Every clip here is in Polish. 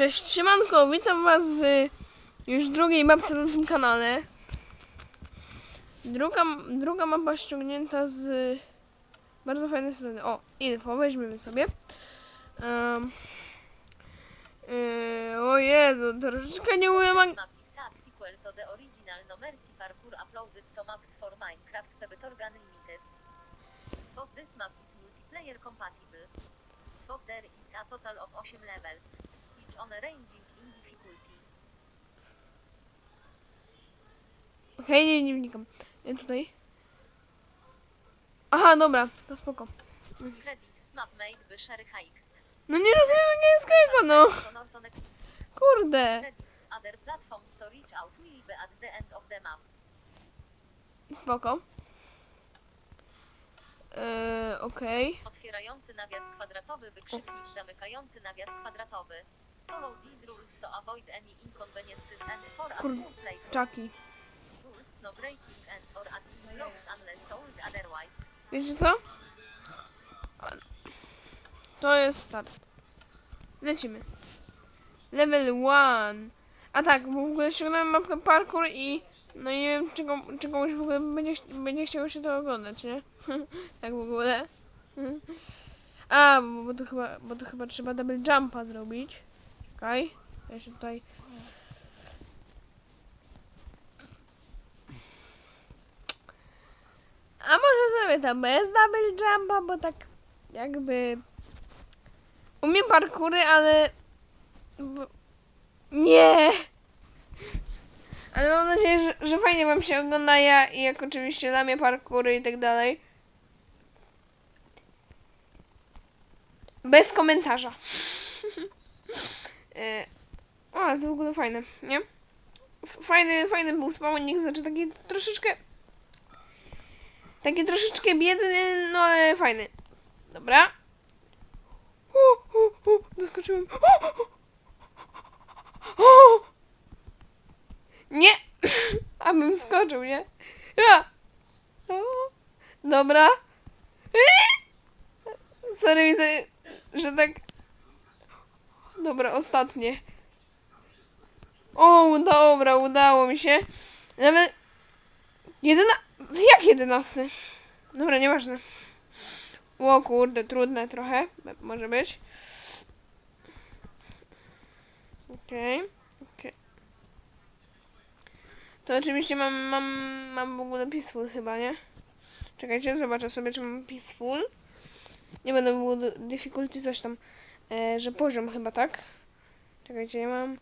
Cześć, siemanko, witam was w już drugiej mapce na tym kanale. Druga, druga mapa ściągnięta z bardzo fajnej strony. O, info, weźmiemy sobie. Um, yy, o Jezu, troszeczkę nie umiem ang- map is a sequel to the original No Mercy parkour uploaded to maps for Minecraft Pebetorg Unlimited. Both this map is multiplayer compatible. Both there is a total of 8 levels, on ranging in difficulty. Okej, nie, nie wnikam. Nie tutaj. Aha, dobra, to spoko. Credits map made by Sherry Hikes. No nie rozumiem angielskiego, no. Kurde. other platforms to reach out will be at the end of the map. Spoko. Yy, okej. Otwierający nawias kwadratowy wykrzyknik zamykający nawias kwadratowy. Follow these rules to avoid any inconveniences and for no breaking and or adding blocks unless told otherwise. Wiecie co? To jest start. Lecimy. Level 1. A tak, bo w ogóle ściągnąłem mapkę parkour i no nie wiem, czy, kom- czy komuś w ogóle będzie, będzie chciało się to oglądać, nie? tak w ogóle. A, bo, bo, to chyba, bo to chyba trzeba double jumpa zrobić. Czekaj. Ja się tutaj... A może zrobię to bez double jumpa, bo tak jakby... Umiem parkury, ale... Nie! Ale mam nadzieję, że, że fajnie wam się ogląda ja i jak oczywiście lamię parkury i tak dalej. Bez komentarza. E, o, to w ogóle fajne, nie? Fajny, fajny był spawnik, znaczy taki troszeczkę... Taki troszeczkę biedny, no ale fajny. Dobra. U, u, u, doskoczyłem. O, o, o. Nie! Abym skoczył, nie? Ja! O, Dobra. Sorry, widzę, że tak... Dobra, ostatnie. O, dobra, udało mi się. Nawet... Jedyna... Jak jedenasty? Dobra, nieważne. O kurde, trudne trochę. Może być. Okej. okej. To oczywiście mam, mam, mam w ogóle peaceful chyba, nie? Czekajcie, zobaczę sobie, czy mam peaceful. Nie będę było difficulty coś tam, e, że poziom chyba, tak? Czekajcie, ja mam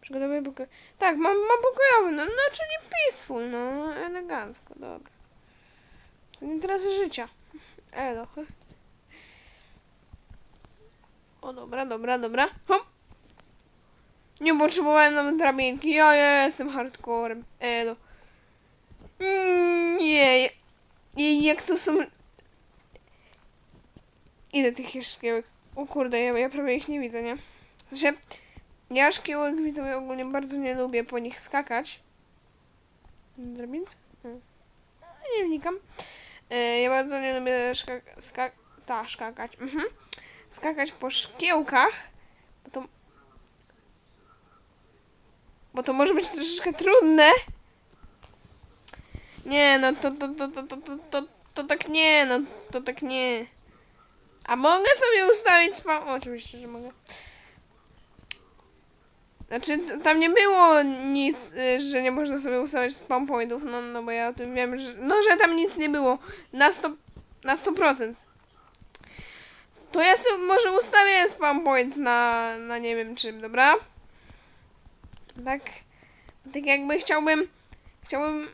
przygotowy pokoj... Tak, mam, mam pokojowy, no, no czyli peaceful, no, elegancko, dobra. To nie teraz życia. Elo. O, dobra, dobra, dobra. Hop. Nie potrzebowałem nawet drabinki. Ja, jestem hardcorem. Elo. Mm, Nie. I jak to są... Ile tych szkiełek? O kurde, ja, ja prawie ich nie widzę, nie? W sensie, ja szkiełek widzę, ogólnie bardzo nie lubię po nich skakać. Drabince? Hmm. Nie wnikam. E, Ja bardzo nie lubię szka ska ta, skakać. Mhm. Skakać po szkiełkach, bo to... Bo to może być troszeczkę trudne. Nie, no to, to, to, to, to, to, to, to tak nie, no to tak nie. A mogę sobie ustawić spam... Oczywiście, że mogę. Znaczy, tam nie było nic, y, że nie można sobie ustawiać spam pointów, no, no bo ja o tym wiem, że... No, że tam nic nie było. Na 100%. Na 100%. To ja sobie może ustawię spam point na, na nie wiem czym, dobra? Tak, tak jakby chciałbym, chciałbym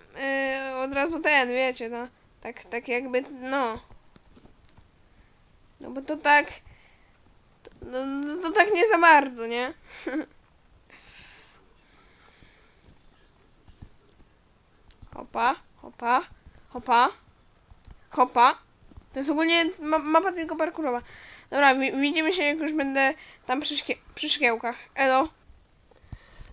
yy, od razu ten, wiecie, no. Tak, tak jakby, no. No bo to tak, to, no, no to tak nie za bardzo, nie? Hopa, hopa, hopa, hopa. To jest ogólnie ma mapa tylko parkurowa. Dobra, wi widzimy się jak już będę tam przy, szkie przy szkiełkach. Elo.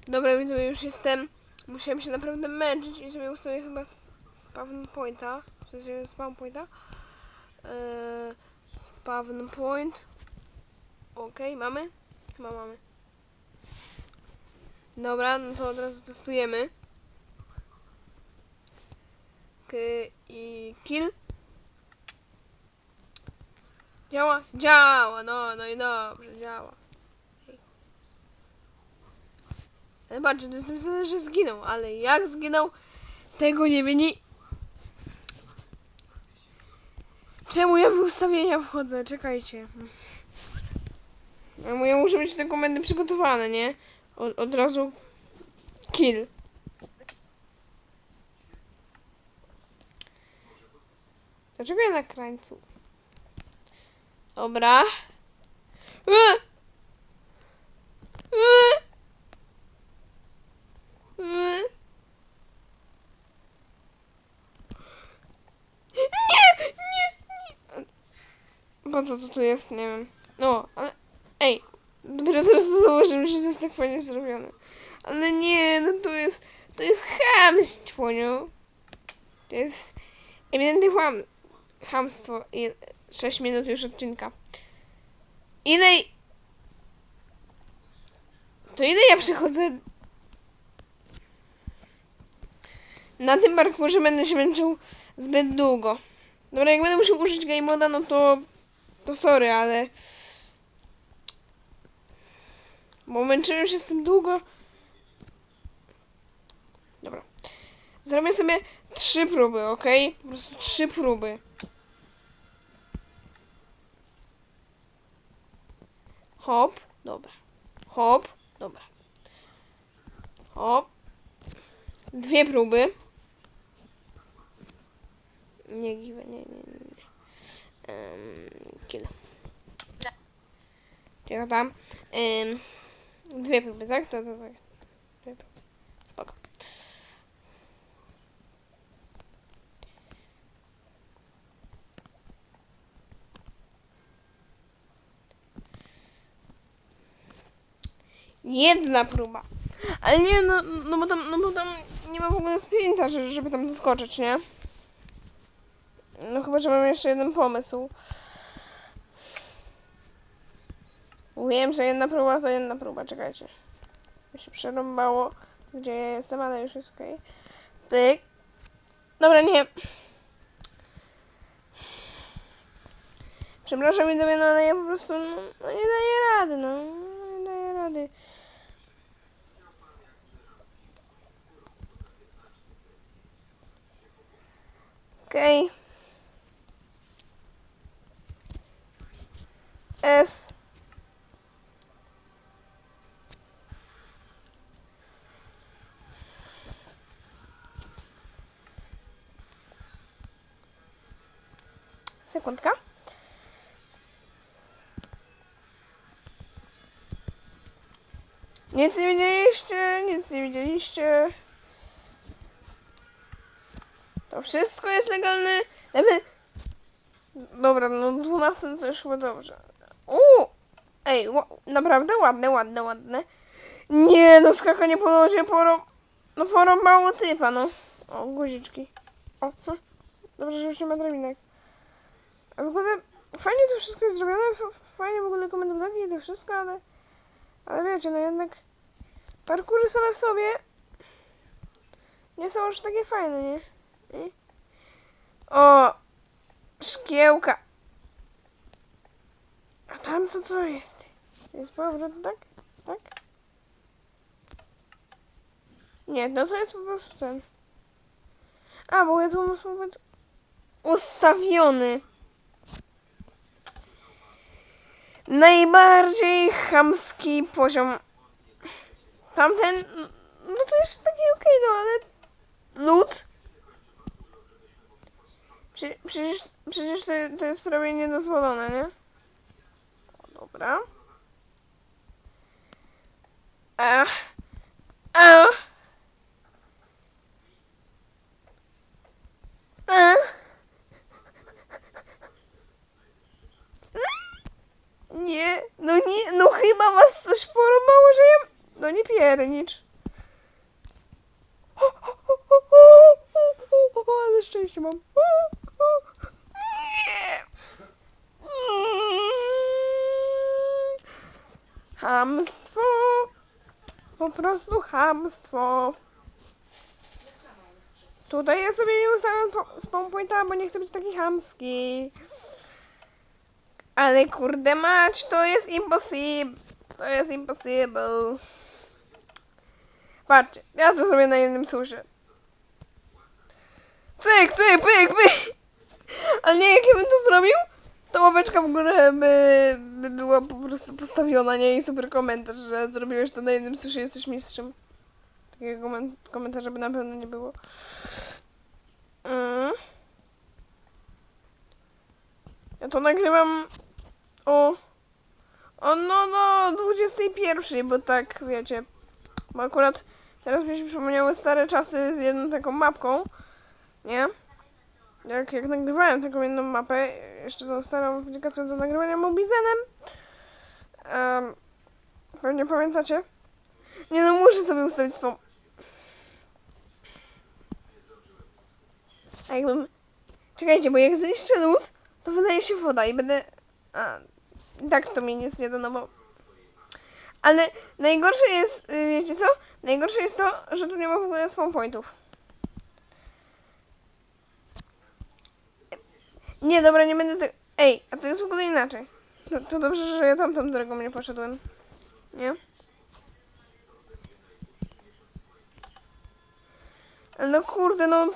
Dobra, widzę, już jestem. Musiałem się naprawdę męczyć i sobie ustawię chyba sp- spawn pointa. W sensie spawn pointa. Eee, spawn point. Okej, mamy? Chyba mamy. Dobra, no to od razu testujemy. K i kill. Działa? Działa, no, no i dobrze, działa. Patrzcie, to jest napisane, że zginął, ale jak zginął, tego nie wie. Czemu ja w ustawienia wchodzę? Czekajcie. Mu- ja muszę mieć te komendy przygotowane, nie? Od, od razu kill. Dlaczego ja na krańcu? Dobra. Eee! Eee! Eee! Nie! Nie! Nie! Po co to tu jest? Nie wiem. No, ale... Ej! Dopiero teraz to zauważyłem, że to jest tak fajnie zrobione. Ale nie, no to jest... To jest chamstwo, no. To jest ewidentnie chłam, chamstwo. I 6 minut już odcinka. Ile... To ile ja przechodzę... Na tym parkurze będę się męczył zbyt długo. Dobra, jak będę musiał użyć game moda, no to... To sorry, ale... Bo męczyłem się z tym długo. Dobra. Zrobię sobie trzy próby, ok? Po prostu trzy próby. Hop, dobra. Hop, dobra. Hop. Dwie próby. Nie nie, nie, nie. Um, kill. Czekaj tam. Ym, dwie próby, tak? To, to, tak. Dwie próby. Spoko. Jedna próba. Ale nie, no, no bo tam, no bo tam nie ma w ogóle sprinta, że- żeby tam doskoczyć, nie? No chyba, że mam jeszcze jeden pomysł. Wiem, że jedna próba to jedna próba, czekajcie. Mi się przerąbało, gdzie ja jestem, ale już jest okej. Pyk. Dobra, nie. Przepraszam widzowie, no ale ja po prostu no, no nie daję rady, no. Nie daję rady. Okej. S. Sekundka. Nic nie widzieliście, nic nie widzieliście. To wszystko jest legalne. Dobra, no 12 to już chyba dobrze. Ej, naprawdę ładne, ładne, ładne. Nie, no skakanie po lodzie porą... No porąbało typa, no. O, guziczki. O, hm. Dobrze, że już nie ma drabinek. A w ogóle fajnie to wszystko jest zrobione, fajnie w ogóle komentowanie i to wszystko, ale... Ale wiecie, no jednak... Parkury same w sobie... Nie są już takie fajne, nie? nie? O! Szkiełka! A tam co co jest? Jest powrót, tak? Tak? Nie, no to jest po prostu ten. A, bo ja tu mam słowo ustawiony. Najbardziej chamski poziom. Tamten, no to jest taki okej, no ale. Prze- Przecież, przecież to, to jest prawie niedozwolone, nie? Dobra. Ach. Ach. Ach. Nie, no nie, no chyba was coś porąbało, że ja... No nie piernicz. Ale szczęście mam. Nie. Hamstwo. Po prostu chamstwo. Tutaj ja sobie nie ustawiam spawn pointa, bo nie chcę być taki chamski. Ale kurde mać, to jest impossible. To jest impossible. Patrzcie, ja to zrobię na jednym suszy. Cyk, cyk, pyk, pyk. Ale nie, jak ja bym to zrobił, to łapeczka w górę by, by była po prostu postawiona, nie? I super komentarz, że zrobiłeś to na jednym suszy, jesteś mistrzem. Takiego komen- komentarza by na pewno nie było. Mm. Ja to nagrywam o... O no no, 21, bo tak, wiecie, bo akurat teraz mi się przypomniały stare czasy z jedną taką mapką, nie? Jak, jak nagrywałem taką jedną mapę, jeszcze tą starą aplikacją do nagrywania Mobizenem. Um, pewnie pamiętacie? Nie no, muszę sobie ustawić spam. A jakbym... Czekajcie, bo jak zniszczę lód, to wydaje się woda i będę... A, tak to mi nic nie da, no bo... Ale najgorsze jest, y, wiecie co? Najgorsze jest to, że tu nie ma w ogóle spawn pointów. Nie, dobra, nie będę tego... Ej, a to jest w ogóle inaczej. To, to dobrze, że ja tamtą drogą nie poszedłem. Nie? No kurde, no...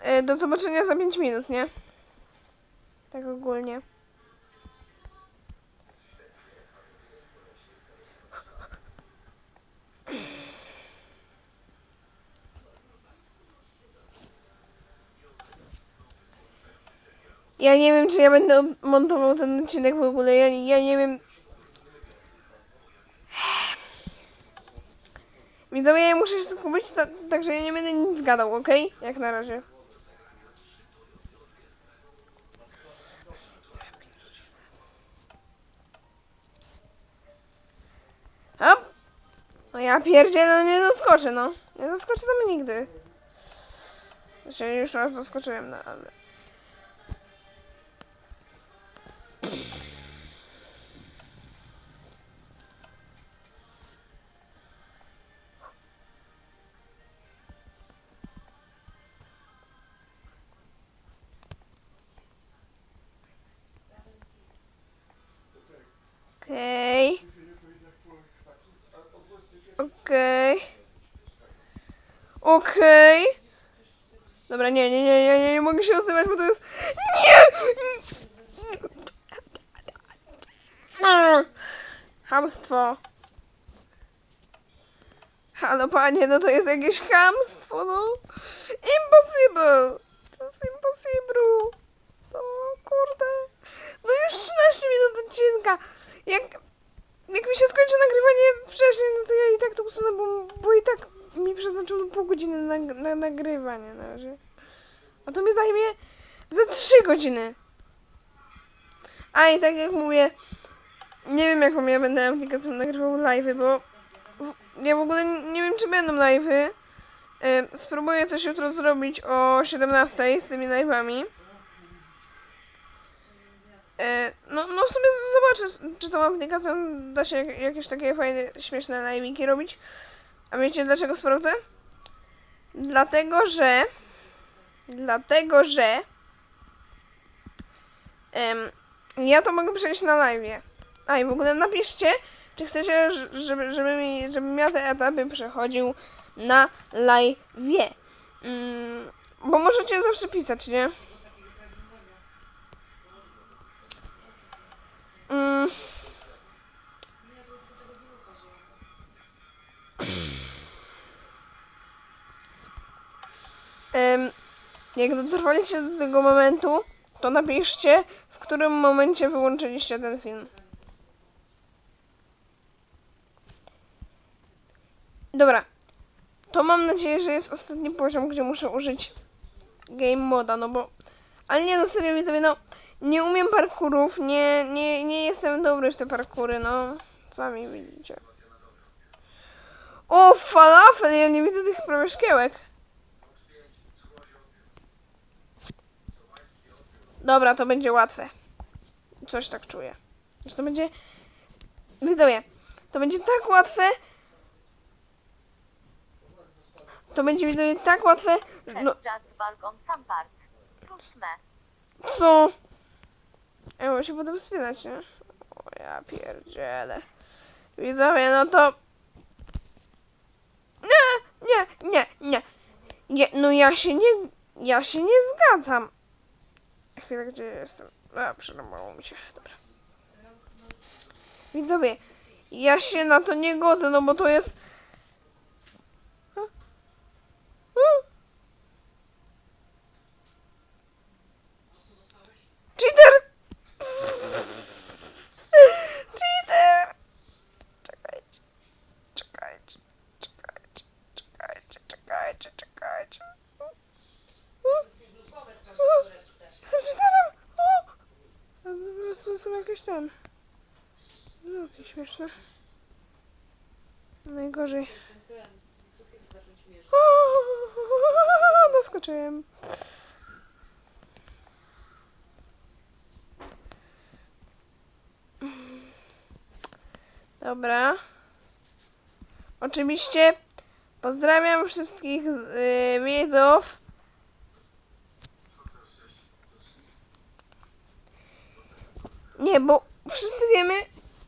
E, Do zobaczenia za 5 minut, nie? Tak ogólnie. Ja nie wiem, czy ja będę montował ten odcinek w ogóle. Ja, ja nie wiem. Widzowie, ja muszę się skupić, ta, także ja nie będę nic gadał, ok? Jak na razie. Hop. No ja pierdzielę, no nie doskoczę, no. Nie doskoczę tam nigdy. Znaczy, już raz doskoczyłem, no ale... Okej. Dobra, nie, nie, nie, nie, nie, mogę się nazywać, bo to jest... Nie! Hamstwo. Halo panie, no to jest jakieś chamstwo, no. Impossible. To jest impossible. To kurde. No już 13 minut odcinka. Jak, jak mi się skończy nagrywanie wcześniej, no to ja i tak to usunę, bo, bo i tak mi przeznaczono pół godziny na, na nagrywanie na razie. A to mi zajmie za 3 godziny. A i tak jak mówię, nie wiem jaką ja będę aplikacją nagrywał live'y, bo w, ja w ogóle nie wiem czy będą live'y. Y, spróbuję coś jutro zrobić o 17 z tymi live'ami. E, No, no w sumie zobaczę, czy tą aplikacją da się jak- jakieś takie fajne, śmieszne live'iki robić. A wiecie dlaczego sprawdzę? Dlatego, że... Dlatego, że... em, ja to mogę przejść na live'ie. A i w ogóle napiszcie, czy chcecie, żeby, żeby, mi, żebym ja te etapy przechodził na live'ie. Mm, bo możecie zawsze pisać, nie? Mm. Em, jak dotrwaliście do tego momentu, to napiszcie, w którym momencie wyłączyliście ten film. Dobra. To mam nadzieję, że jest ostatni poziom, gdzie muszę użyć game moda, no bo... Ale nie, no serio widzowie, no... Nie umiem parkurów, nie, nie, nie jestem dobry w te parkury, no. Sami widzicie. O, falafel! Ja nie widzę tych prawie szkiełek. Dobra, to będzie łatwe. Coś tak czuję. Że to będzie Widzowie, to będzie tak łatwe. To będzie widzowie tak łatwe. No, co? Ja muszę się potem spinać, nie? O ja pierdzielę. Widzowie, no to... Nie, nie, nie, nie. nie no ja się nie... Ja się nie zgadzam. Chwilę, gdzie jestem? A, przerwało mi się. Dobra. Widzowie, ja się na to nie godzę, no bo to jest... A? A? Cheater! Cheater! Czekajcie. Czekajcie. Czekajcie. Czekajcie. Czekajcie. Czekajcie. Jestem cheaterem! O! A po ten... No, to śmieszne. Najgorzej. O, doskoczyłem. Dobra. Oczywiście pozdrawiam wszystkich yy, widzów. Nie, bo wszyscy wiemy,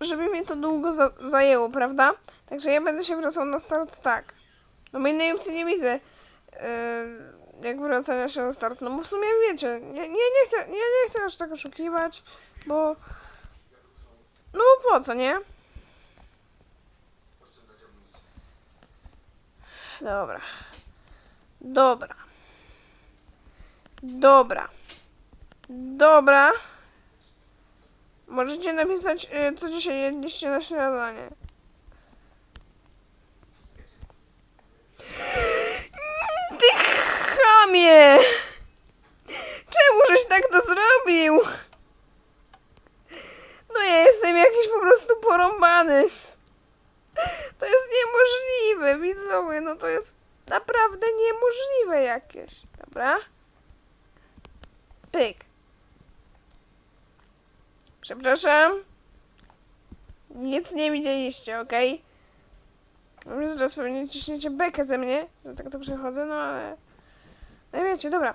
żeby mnie to długo za zajęło, prawda? Także ja będę się wracał na start tak. No bo innej opcji nie widzę. Yy, jak wracania się na start. No bo w sumie wiecie, nie, nie, nie, chcę, nie, nie chcę aż tak oszukiwać, bo... No bo po co, nie? Dobra. Dobra. Dobra. Dobra. Możecie napisać, y, co dzisiaj jedliście na śniadanie. Ty chamie! Czemu żeś tak to zrobił? No ja jestem jakiś po prostu porąbany. To jest niemożliwe, widzowie, no to jest naprawdę niemożliwe jakieś. Dobra? Pyk. Przepraszam. Nic nie widzieliście, okej? Okay? Zaraz pewnie ciśniecie bekę ze mnie, że tak to przechodzę, no ale... No wiecie, dobra.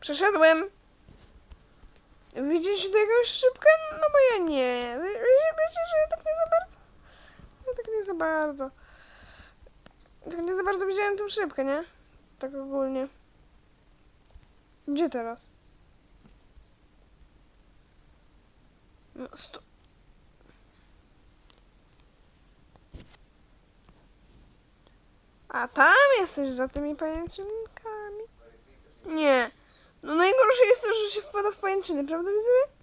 Przeszedłem. Widzieliście tu jakąś szybkę? No bo ja nie. Wiecie, że ja tak nie za bardzo. Ja tak nie za bardzo. Tak nie za bardzo widziałem tą szybkę, nie? Tak ogólnie. Gdzie teraz? No, sto... A tam jesteś za tymi pajęczynkami? Nie. No najgorsze jest to, że się wpada w pajęczyny, prawda widzowie?